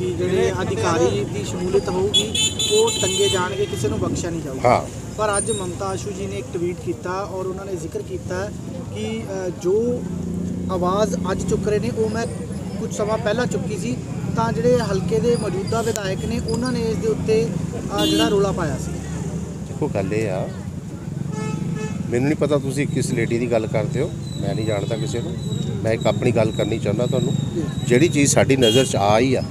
ਕਿ ਜਿਹੜੇ ਅਧਿਕਾਰੀ ਦੀ ਸ਼ਮੂਲੀਅਤ ਹੋਊਗੀ ਉਹ ਟੰਗੇ ਜਾਣਗੇ ਕਿਸੇ ਨੂੰ ਬਖਸ਼ਿਆ ਨਹੀਂ ਜਾਊਗਾ। ਹਾਂ। ਪਰ ਅੱਜ ਮਮਤਾ ਆਸ਼ੂ ਜੀ ਨੇ ਇੱਕ ਟਵੀਟ ਕੀਤਾ ਔਰ ਉਹਨਾਂ ਨੇ ਜ਼ਿਕਰ ਕੀਤਾ ਕਿ ਜੋ ਆਵਾਜ਼ ਅੱਜ ਚੁੱਕ ਰਹੇ ਨੇ ਉਹ ਮੈਂ ਕੁਝ ਸਮਾਂ ਪਹਿਲਾਂ ਚੁੱਕੀ ਸੀ ਤਾਂ ਜਿਹੜੇ ਹਲਕੇ ਦੇ ਮੌਜੂਦਾ ਵਿਧਾਇਕ ਨੇ ਉਹਨਾਂ ਨੇ ਇਸ ਦੇ ਉੱਤੇ ਜਿਹੜਾ ਰੋਲਾ ਪਾਇਆ ਸੀ। ਦੇਖੋ ਗੱਲ ਇਹ ਆ ਮੈਨੂੰ ਨਹੀਂ ਪਤਾ ਤੁਸੀਂ ਕਿਸ ਲੇਡੀ ਦੀ ਗੱਲ ਕਰਦੇ ਹੋ ਮੈਂ ਨਹੀਂ ਜਾਣਦਾ ਕਿਸੇ ਨੂੰ ਮੈਂ ਇੱਕ ਆਪਣੀ ਗੱਲ ਕਰਨੀ ਚਾਹੁੰਦਾ ਤੁਹਾਨੂੰ। ਜਿਹੜੀ ਚੀਜ਼ ਸਾਡੀ ਨਜ਼ਰ 'ਚ ਆ ਹੀ ਆ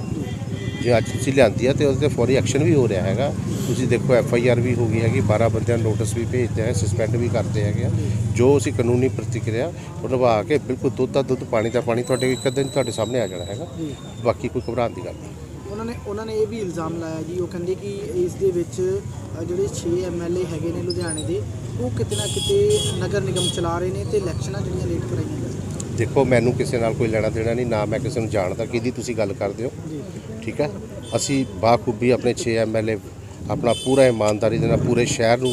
ਜੇ ਅੱਜ ਤੁਸੀਂ ਲਿਆਂਦੀ ਆ ਤੇ ਉਹਦੇ ਤੇ ਫੌਰੀ ਐਕਸ਼ਨ ਵੀ ਹੋ ਰਿਹਾ ਹੈਗਾ। ਤੁਸੀਂ ਦੇਖੋ ਐਫ ਆਈ ਆਰ ਵੀ ਹੋ ਗਈ ਹੈਗੀ 12 ਬੰਦਿਆਂ ਨੂੰ ਨੋਟਿਸ ਵੀ ਭੇਜਦੇ ਹੈ ਸਸਪੈਂਡ ਵੀ ਕਰਦੇ ਹੈਗੇ ਆ। ਜੋ ਅਸੀਂ ਕਾਨੂੰਨੀ ਪ੍ਰਤੀਕਿਰਿਆ ਉਹ ਨਿਭਾ ਕੇ ਬਿਲਕੁਲ ਦੁੱਧ ਦਾ ਦੁੱਧ ਪਾਣੀ ਦਾ ਪਾਣੀ ਤੁਹਾਡੇ ਇੱਕ ਦਿਨ ਤੁਹਾਡੇ ਸਾਹਮਣੇ ਆ ਜਾਣਾ ਹੈਗਾ। ਬਾਕੀ ਕੋਈ ਘਬਰਾਉਣ ਦੀ ਗੱਲ ਨਹੀਂ। ਉਹਨਾਂ ਨੇ ਉਹਨਾਂ ਨੇ ਇਹ ਵੀ ਇਲਜ਼ਾਮ ਲਾਇਆ ਜੀ ਉਹ ਕਹਿੰਦੇ ਕਿ ਇਸ ਦੇ ਵਿੱਚ ਜਿਹੜੇ 6 ਐਮਐਲਏ ਹੈਗੇ ਨੇ ਲੁਧਿਆਣੇ ਦੇ ਉਹ ਕਿਤੇ ਨਾ ਕਿਤੇ ਨਗਰ ਨਿਗਮ ਚਲਾ ਰਹੇ ਨੇ ਤੇ ਇਲੈਕਸ਼ਨਾਂ ਜਿਹੜੀਆਂ ਲੇਟ ਕਰਾਈਆਂ। ਦੇਖੋ ਮੈਨੂੰ ਕਿਸੇ ਨਾਲ ਕੋਈ ਲੈਣਾ ਦੇਣਾ ਨਹੀਂ ਨਾ ਮੈਂ ਕਿਸੇ ਨੂੰ ਜਾਣਦਾ ਕਿਹਦੀ ਤੁਸੀਂ ਗੱਲ ਕਰਦੇ ਹੋ। ਠੀਕ ਹੈ? ਅਸੀਂ ਬਾਖੂਬੀ ਆਪਣੇ 6 ਐਮਐਲਏ ਆਪਣਾ ਪੂਰਾ ਇਮਾਨਦਾਰੀ ਦੇ ਨਾਲ ਪੂਰੇ ਸ਼ਹਿਰ ਨੂੰ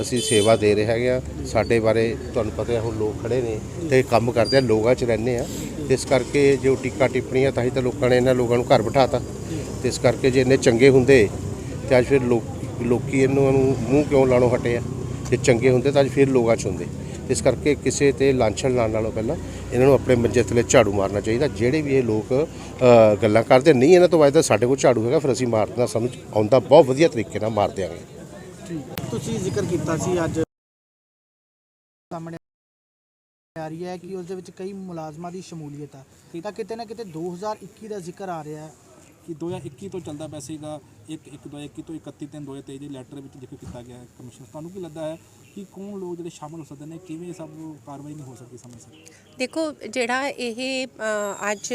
ਅਸੀਂ ਸੇਵਾ ਦੇ ਰਹੇ ਹੈਗੇ ਆ ਸਾਡੇ ਬਾਰੇ ਤੁਹਾਨੂੰ ਪਤਾ ਹੈ ਹੁਣ ਲੋਕ ਖੜੇ ਨੇ ਤੇ ਕੰਮ ਕਰਦੇ ਆ ਲੋਕਾਂ 'ਚ ਰਹਿੰਦੇ ਆ। ਇਸ ਕਰਕੇ ਜੋ ਟਿੱਕਾ ਟਿੱਪਣੀਆਂ ਤਾਂ ਹੀ ਤਾਂ ਲੋਕਾਂ ਨੇ ਇਹਨਾਂ ਲੋਕਾਂ ਨੂੰ ਘਰ ਬਿਠਾਤਾ। ਤੇ ਇਸ ਕਰਕੇ ਜੇ ਇੰਨੇ ਚੰਗੇ ਹੁੰਦੇ ਤੇ ਅੱਜ ਫਿਰ ਲੋਕ ਲੋਕੀ ਇਹਨਾਂ ਨੂੰ ਮੂੰਹ ਕਿਉਂ ਲਾਣੋਂ ਹਟੇ ਆ? ਜੇ ਚੰਗੇ ਹੁੰਦੇ ਤਾਂ ਅੱਜ ਫਿਰ ਲੋਕਾਂ 'ਚ ਹੁੰਦੇ। ਇਸ ਕਰਕੇ ਕਿਸੇ ਤੇ ਲਾਂਛਣ ਲਾਉਣ ਨਾਲੋਂ ਪਹਿਲਾਂ ਇਹਨਾਂ ਨੂੰ ਆਪਣੇ ਮੰਜੇ ਥੱਲੇ ਝਾੜੂ ਮਾਰਨਾ ਚਾਹੀਦਾ। ਜਿਹੜੇ ਵੀ ਇਹ ਲੋਕ ਗੱਲਾਂ ਕਰਦੇ, ਨਹੀਂ, ਇਹਨਾਂ ਤੋਂ ਵਾਜਦਾ ਸਾਡੇ ਕੋਲ ਝਾੜੂ ਹੈਗਾ, ਫਿਰ ਅਸੀਂ ਮਾਰਨਾ ਸਮਝ ਆਉਂਦਾ, ਬਹੁਤ ਵਧੀਆ ਤਰੀਕੇ ਨਾਲ ਮਾਰ ਦਿਆਂਗੇ। ਤੁਸੀਂ ਜ਼ਿਕਰ ਕੀਤਾ ਸੀ ਅੱਜ। ਸਾਹਮਣੇ ਆ ਰਹੀ ਹੈ ਕਿ ਉਸ ਦੇ ਵਿੱਚ ਕਈ ਮੁਲਾਜ਼ਮਾਂ ਦੀ ਸ਼ਮੂਲੀਅਤ ਹੈ ਤਾਂ ਕਿਤੇ ਨਾ ਕਿਤੇ 2021 ਦਾ ਜ਼ਿਕਰ ਆ ਰਿਹਾ ਹੈ। ਕਿ 2021 ਤੋਂ ਚੱਲਦਾ ਪਿਆ ਸੀਗਾ 1 1 2021 ਤੋਂ 31 3 2023 ਦੇ ਲੈਟਰ ਵਿੱਚ ਜ਼ਿਕਰ ਕੀਤਾ ਗਿਆ ਹੈ ਕਮਿਸ਼ਨ ਤੁਹਾਨੂੰ ਕੀ ਲੱਗਦਾ ਹੈ ਕਿ ਕੌਣ ਲੋਕ ਜਿਹੜੇ ਸ਼ਾਮਲ ਹੋ ਸਕਦੇ ਨੇ? ਕਿਵੇਂ ਸਭ ਕਾਰਵਾਈ ਨਹੀਂ ਹੋ ਸਕਦੀ ਸਮੇਂ ਸਿਰ? ਦੇਖੋ, ਜਿਹੜਾ ਇਹ ਅੱਜ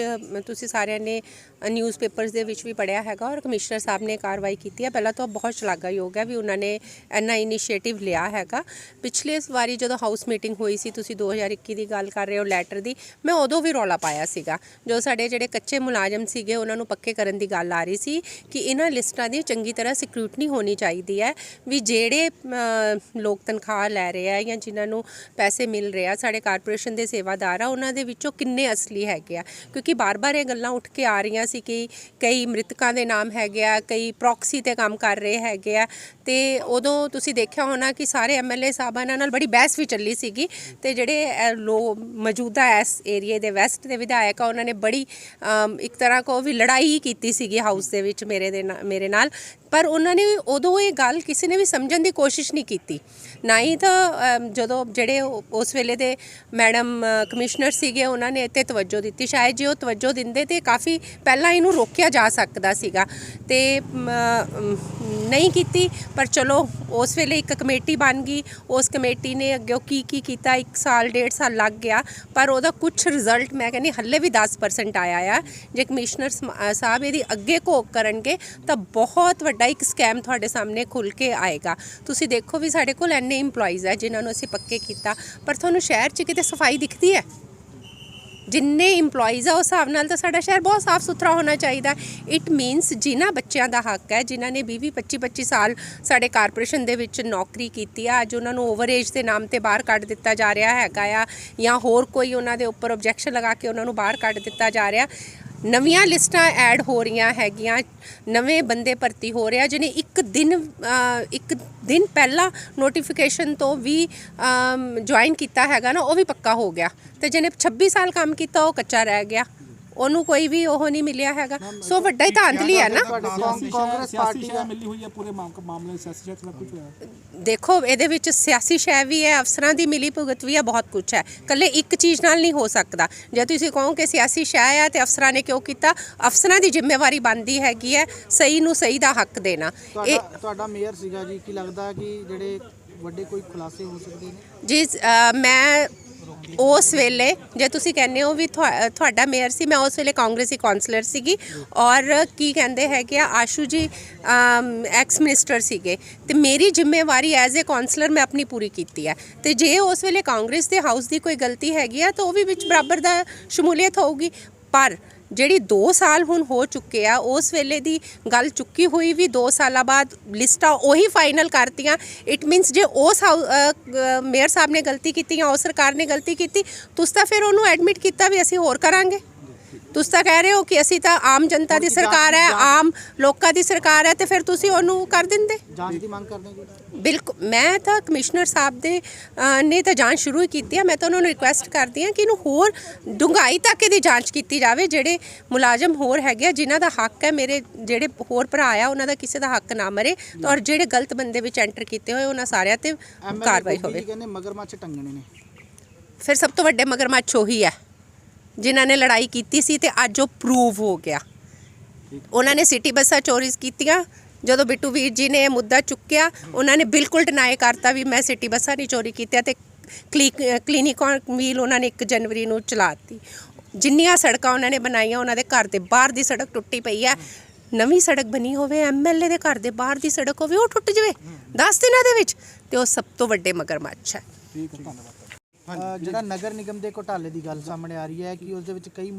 ਤੁਸੀਂ ਸਾਰਿਆਂ ਨੇ ਨਿਊਜ਼ਪੇਪਰਸ ਦੇ ਵਿੱਚ ਵੀ ਪੜਿਆ ਹੈਗਾ ਔਰ ਕਮਿਸ਼ਨਰ ਸਾਹਿਬ ਨੇ ਕਾਰਵਾਈ ਕੀਤੀ ਹੈ। ਪਹਿਲਾਂ ਤਾਂ ਬਹੁਤ ਸ਼ਲਾਘਾਯੋਗ ਹੈ ਵੀ ਉਹਨਾਂ ਨੇ ਇੰਨਾ ਇਨੀਸ਼ੀਏਟਿਵ ਲਿਆ ਹੈਗਾ। ਪਿਛਲੇ ਵਾਰੀ ਜਦੋਂ ਹਾਊਸ ਮੀਟਿੰਗ ਹੋਈ ਸੀ, ਤੁਸੀਂ 2021 ਦੀ ਗੱਲ ਕਰ ਰਹੇ ਹੋ ਲੈਟਰ ਦੀ, ਮੈਂ ਉਦੋਂ ਵੀ ਰੌਲਾ ਪਾਇਆ ਸੀਗਾ। ਜੋ ਸਾਡੇ ਜਿਹੜੇ ਕੱਚੇ ਮੁਲਾਜ਼ਮ ਸੀਗੇ, ਉਹਨਾਂ ਨੂੰ ਪੱਕੇ ਕਰਨ ਦੀ ਗੱਲ ਆ ਰਹੀ ਸੀ ਕਿ ਇਹਨਾਂ ਲਿਸਟਾਂ ਦੀ ਚੰਗੀ ਤਰ੍ਹਾਂ ਸਕ੍ਰੂਟਨੀ ਹੋਣੀ ਚਾਹੀਦੀ ਹੈ ਵੀ ਜਿਹੜੇ ਲੋਕ ਤਨਖਾਹ ਲੈ ਰਹੇ ਆ ਜਾਂ ਜਿਨ੍ਹਾਂ ਨੂੰ ਪੈਸੇ ਮਿਲ ਰਹੇ ਆ, ਸਾਡੇ ਕਾਰਪੋਰੇਸ਼ਨ ਦੇ ਸੇਵਾਦਾਰ ਆ, ਉਹਨਾਂ ਦੇ ਵਿੱਚੋਂ ਕਿੰਨੇ ਅਸਲੀ ਹੈਗੇ ਆ? ਕਿਉਂਕਿ ਬਾਰ-ਬਾਰ ਇਹ ਗੱਲਾਂ ਉੱਠ ਕੇ ਆ ਰਹੀਆਂ ਸੀ ਕਿ ਕਈ ਮ੍ਰਿਤਕਾਂ ਦੇ ਨਾਮ ਹੈਗੇ ਆ, ਕਈ ਪ੍ਰੋਕਸੀ ਤੇ ਕੰਮ ਕਰ ਰਹੇ ਹੈਗੇ ਆ ਤੇ ਉਦੋਂ ਤੁਸੀਂ ਦੇਖਿਆ ਹੋਣਾ ਕਿ ਸਾਰੇ ਐਮਐਲਏ ਸਾਹਿਬਾਂ ਨਾਲ ਬੜੀ ਬਹਿਸ ਵੀ ਚੱਲੀ ਸੀਗੀ ਤੇ ਜਿਹੜੇ ਲੋ, ਮੌਜੂਦਾ ਇਸ ਏਰੀਏ ਦੇ ਵੈਸਟ ਦੇ ਵਿਧਾਇਕ ਆ, ਉਹਨਾਂ ਨੇ ਬੜੀ ਇੱਕ ਤਰ੍ਹਾਂ ਕੋ ਵੀ ਲੜਾਈ ਹੀ ਕੀਤੀ ਸੀਗੀ ਹਾਊਸ ਦੇ ਵਿੱਚ ਮੇਰੇ ਦੇ ਨਾਲ- ਮੇਰੇ ਨਾਲ ਪਰ ਉਹਨਾਂ ਨੇ ਉਦੋਂ ਇਹ ਗੱਲ ਕਿਸੇ ਨੇ ਵੀ ਸਮਝਣ ਦੀ ਕੋਸ਼ਿਸ਼ ਨਹੀਂ ਕੀਤੀ। ਨਾ ਹੀ ਤਾਂ ਜਦੋਂ ਜਿਹੜੇ ਉਸ ਵੇਲੇ ਦੇ ਮੈਡਮ ਕਮਿਸ਼ਨਰ ਸੀਗੇ, ਉਹਨਾਂ ਨੇ ਇੱਥੇ ਤਵੱਜੋ ਦਿੱਤੀ। ਸ਼ਾਇਦ ਜੇ ਉਹ ਤਵੱਜੋ ਦਿੰਦੇ ਤੇ ਕਾਫੀ ਪਹਿਲਾਂ ਇਹਨੂੰ ਰੋਕਿਆ ਜਾ ਸਕਦਾ ਸੀਗਾ। ਤੇ ਨਹੀਂ ਕੀਤੀ, ਪਰ ਚਲੋ, ਉਸ ਵੇਲੇ ਇੱਕ ਕਮੇਟੀ ਬਣ ਗਈ। ਉਸ ਕਮੇਟੀ ਨੇ ਅੱਗੇ ਕੀ ਕੀ ਕੀਤਾ? 1 ਸਾਲ, ਡੇਢ ਸਾਲ ਲੱਗ ਗਿਆ। ਪਰ ਉਹਦਾ ਕੁਝ ਰਿਜ਼ਲਟ ਮੈਂ ਕਹਿੰਦੀ ਹੱਲੇ ਵੀ 10% ਆਇਆ ਆ। ਜੇ ਕਮਿਸ਼ਨਰ ਸਮ- ਸਾਹਿਬ ਇਹਦੀ ਅੱਗੇ ਘੋਖ ਕਰਨਗੇ, ਤਾਂ ਬਹੁਤ ਵੱਡਾ ਇੱਕ ਸਕੈਮ ਤੁਹਾਡੇ ਸਾਹਮਣੇ ਖੁੱਲ ਕੇ ਆਏਗਾ। ਤੁਸੀਂ ਦੇਖੋ ਵੀ ਸਾਡੇ ਕੋਲ ਐਨੇ EMPLOYEES ਹੈ ਜਿਨ੍ਹਾਂ ਨੂੰ ਅਸੀਂ ਪੱਕੇ ਕੀਤਾ, ਪਰ ਤੁਹਾਨੂੰ ਸ਼ਹਿਰ 'ਚ ਕਿਤੇ ਸਫ਼ਾਈ ਦਿਖਦੀ ਹੈ? ਜਿੰਨੇ EMPLOYEES ਆ, ਉਸ ਹਿਸਾਬ ਨਾਲ ਤਾਂ ਸਾਡਾ ਸ਼ਹਿਰ ਬਹੁਤ ਸਾਫ਼ ਸੁਥਰਾ ਹੋਣਾ ਚਾਹੀਦਾ। ਇਟ ਮੀਨਸ ਜਿਨ੍ਹਾਂ ਬੱਚਿਆਂ ਦਾ ਹੱਕ ਹੈ, ਜਿਨ੍ਹਾਂ ਨੇ 20 25 25 ਸਾਲ ਸਾਡੇ ਕਾਰਪੋਰੇਸ਼ਨ ਦੇ ਵਿੱਚ ਨੌਕਰੀ ਕੀਤੀ ਆ, ਅੱਜ ਉਹਨਾਂ ਨੂੰ ਓਵਰ ਏਜ ਦੇ ਨਾਮ ਤੇ ਬਾਹਰ ਕੱਢ ਦਿੱਤਾ ਜਾ ਰਿਹਾ ਹੈਗਾ ਆ, ਜਾਂ ਹੋਰ ਕੋਈ ਉਹਨਾਂ ਦੇ ਉੱਪਰ ਆਬਜੈਕਸ਼ਨ ਲਗਾ ਕੇ ਉਹਨਾਂ ਨੂੰ ਬਾਹਰ ਕੱਢ ਦਿੱਤਾ ਜਾ ਰਿਹਾ। ਨਵੀਆਂ ਲਿਸਟਾਂ ਐਡ ਹੋ ਰਹੀਆਂ ਹੈਗੀਆਂ, ਨਵੇਂ ਬੰਦੇ ਭਰਤੀ ਹੋ ਰਿਹਾ ਜਿਹਨੇ ਇੱਕ ਦਿਨ ਇੱਕ ਦਿਨ ਪਹਿਲਾਂ ਨੋਟੀਫਿਕੇਸ਼ਨ ਤੋਂ ਵੀ ਜੁਆਇਨ ਕੀਤਾ ਹੈਗਾ ਨਾ, ਉਹ ਵੀ ਪੱਕਾ ਹੋ ਗਿਆ। ਤੇ ਜਿਹਨੇ 26 ਸਾਲ ਕੰਮ ਕੀਤਾ, ਉਹ ਕੱਚਾ ਰਹਿ ਗਿਆ। ਉਹਨੂੰ ਕੋਈ ਵੀ ਉਹ ਨਹੀਂ ਮਿਲਿਆ ਹੈਗਾ। ਸੋ ਵੱਡਾ ਹੀ ਧਾਂਦਲੀ ਹੈ ਨਾ। ਕਾਂਗਰਸ ਪਾਰਟੀ ਦਾ ਮਿਲੀ ਹੋਈ ਹੈ ਪੂਰੇ ਮਾਮ- ਮਾਮਲੇ ਸਿਆਸੀ ਸ਼ਹਿ ਕੁਝ ਹੋਇਆ। ਦੇਖੋ ਇਹਦੇ ਵਿੱਚ ਸਿਆਸੀ ਸ਼ੈ ਵੀ ਹੈ ਅਫਸਰਾਂ ਦੀ ਮਿਲੀ ਭੁਗਤ ਵੀ ਹੈ ਬਹੁਤ ਕੁਝ ਹੈ। ਕੱਲੇ ਇੱਕ ਚੀਜ਼ ਨਾਲ ਨਹੀਂ ਹੋ ਸਕਦਾ। ਜੇ ਤੁਸੀਂ ਕਹੋ ਕਿ ਸਿਆਸੀ ਸ਼ੈ ਹੈ ਤੇ ਅਫਸਰਾਂ ਨੇ ਕਿਉਂ ਕੀਤਾ? ਅਫਸਰਾਂ ਦੀ ਜ਼ਿੰਮੇਵਾਰੀ ਬਣਦੀ ਹੈਗੀ ਹੈ ਸਹੀ ਨੂੰ ਸਹੀ ਦਾ ਹੱਕ ਦੇਣਾ। ਇਹ ਤੁਹਾਡਾ ਮੇਅਰ ਸੀਗਾ ਜੀ ਕੀ ਲੱਗਦਾ ਕਿ ਜਿਹੜੇ ਵੱਡੇ ਕੋਈ ਖੁਲਾਸੇ ਹੋ ਸਕਦੇ ਨੇ? ਜੀ ਮੈਂ ਉਸ ਵੇਲੇ, ਜੇ ਤੁਸੀਂ ਕਹਿੰਦੇ ਹੋ ਵੀ ਤੁਹਾ- ਤੁਹਾਡਾ ਮੇਅਰ ਸੀ, ਮੈਂ ਉਸ ਵੇਲੇ ਕਾਂਗਰਸੀ ਕਾਉਂਸਲਰ ਸੀਗੀ ਔਰ ਕੀ ਕਹਿੰਦੇ ਹੈਗੇ ਆ, ਆਸ਼ੂ ਜੀ ਐਕਸ ਮਿਨਿਸਟਰ ਸੀਗੇ। ਤੇ ਮੇਰੀ ਜ਼ਿੰਮੇਵਾਰੀ ਐਜ਼ ਅ ਕਾਉਂਸਲਰ ਮੈਂ ਆਪਣੀ ਪੂਰੀ ਕੀਤੀ ਹੈ ਤੇ ਜੇ ਉਸ ਵੇਲੇ ਕਾਂਗਰਸ ਦੇ ਹਾਊਸ ਦੀ ਕੋਈ ਗਲਤੀ ਹੈਗੀ ਆ, ਤਾਂ ਉਹ ਵੀ ਵਿੱਚ ਬਰਾਬਰ ਦਾ ਸ਼ਮੂਲੀਅਤ ਹੋਊਗੀ। ਪਰ ਜਿਹੜੀ 2 ਸਾਲ ਹੁਣ ਹੋ ਚੁੱਕੇ ਆ, ਉਸ ਵੇਲੇ ਦੀ ਗੱਲ ਚੁੱਕੀ ਹੋਈ ਵੀ 2 ਸਾਲਾਂ ਬਾਅਦ ਲਿਸਟਾਂ ਉਹੀ ਫਾਈਨਲ ਕਰਤੀਆਂ। ਇਟ ਮੀਨਸ ਜੇ ਉਸ ਹਾਊ- ਮੇਅਰ ਸਾਹਿਬ ਨੇ ਗਲਤੀ ਕੀਤੀ ਜਾਂ ਉਸ ਸਰਕਾਰ ਨੇ ਗਲਤੀ ਕੀਤੀ, ਤੁਸੀਂ ਤਾਂ ਫਿਰ ਉਹਨੂੰ ਐਡਮਿਟ ਕੀਤਾ ਵੀ ਅਸੀਂ ਹੋਰ ਕਰਾਂਗੇ। ਤੁਸੀਂ ਤਾਂ ਕਹਿ ਰਹੇ ਹੋ ਕਿ ਅਸੀਂ ਤਾਂ ਆਮ ਜਨਤਾ ਦੀ ਸਰਕਾਰ ਹੈ ਆਮ ਲੋਕਾਂ ਦੀ ਸਰਕਾਰ ਹੈ ਤੇ ਫਿਰ ਤੁਸੀਂ ਉਹਨੂੰ ਕਰ ਦਿੰਦੇ? ਜਾਂਚ ਦੀ ਮੰਗ ਕਰਦੇ ਹੋ ਬਿਲਕੁਲ ਮੈਂ ਤਾਂ ਕਮਿਸ਼ਨਰ ਸਾਹਿਬ ਦੇ ਅ, ਨੇ ਤਾਂ ਜਾਂਚ ਸ਼ੁਰੂ ਹੀ ਕੀਤੀ ਹੈ। ਮੈਂ ਤਾਂ ਉਹਨਾਂ ਨੂੰ ਰਿਕੁਐਸਟ ਕਰਦੀ ਹਾਂ ਕਿ ਇਹਨੂੰ ਹੋਰ ਡੂੰਘਾਈ ਤੱਕ ਇਹਦੀ ਜਾਂਚ ਕੀਤੀ ਜਾਵੇ ਜਿਹੜੇ ਮੁਲਾਜ਼ਮ ਹੋਰ ਹੈਗੇ ਆ ਜਿਨ੍ਹਾਂ ਦਾ ਹੱਕ ਹੈ ਮੇਰੇ ਜਿਹੜੇ ਹੋਰ ਭਰਾ ਆ ਉਹਨਾਂ ਦਾ ਕਿਸੇ ਦਾ ਹੱਕ ਨਾ ਮਰੇ ਔਰ ਜਿਹੜੇ ਗਲਤ ਬੰਦੇ ਵਿੱਚ ਐਂਟਰ ਕੀਤੇ ਹੋਏ ਉਹਨਾਂ ਸਾਰਿਆਂ ਤੇ ਐਮਐਲਏ ਕਾਰਵਾਈ ਹੋਵੇ। ਕਹਿੰਦੇ ਮਗਰਮੱਛ ਟੰਗਣੇ ਨੇ। ਫਿਰ ਸਭ ਤੋਂ ਵੱਡੇ ਮਗਰਮੱਛ ਉਹੀ ਹੈ। ਜਿਨ੍ਹਾਂ ਨੇ ਲੜਾਈ ਕੀਤੀ ਸੀ ਤੇ ਅੱਜ ਉਹ ਪ੍ਰੂਵ ਹੋ ਗਿਆ। ਉਹਨਾਂ ਨੇ ਸਿਟੀ ਬੱਸਾਂ ਚੋਰੀ ਕੀਤੀਆਂ। ਜਦੋਂ ਬਿੱਟੂ ਵੀਰ ਜੀ ਨੇ ਇਹ ਮੁੱਦਾ ਚੁੱਕਿਆ ਉਹਨਾਂ ਨੇ ਬਿਲਕੁਲ ਡਿਨਾਈ ਕਰਤਾ ਵੀ ਮੈਂ ਸਿਟੀ ਬੱਸਾਂ ਨਹੀਂ ਚੋਰੀ ਕੀਤੀਆਂ ਤੇ ਕਲੀ- ਕਲੀਨਿਕ ਵੀਲ ਉਹਨਾਂ ਨੇ 1 ਜਨਵਰੀ ਨੂੰ ਚਲਾਤੀ ਜਿੰਨੀਆਂ ਸੜਕਾਂ ਉਹਨਾਂ ਨੇ ਬਣਾਈਆਂ ਉਹਨਾਂ ਦੇ ਘਰ ਦੇ ਬਾਹਰ ਦੀ ਸੜਕ ਟੁੱਟੀ ਪਈ ਹੈ। ਨਵੀਂ ਸੜਕ ਬਣੀ ਹੋਵੇ ਐਮਐਲਏ ਦੇ ਘਰ ਦੇ ਬਾਹਰ ਦੀ ਸੜਕ ਹੋਵੇ ਉਹ ਟੁੱਟ ਜਵੇ। 10 ਦਿਨਾਂ ਦੇ ਵਿੱਚ ਤੇ ਉਹ ਸਭ ਤੋਂ ਵੱਡੇ ਮਗਰਮੱਛ ਹੈ। ਠੀਕ ਹੈ ਧੰਨਵਾਦ ਅ, ਜਿਹੜਾ ਨਗਰ ਨਿਗਮ ਦੇ ਘੋਟਾਲੇ ਦੀ ਗੱਲ ਸਾਹਮਣੇ ਆ ਰਹੀ ਹੈ ਕਿ ਉਸ ਦੇ ਵਿੱਚ ਕਈ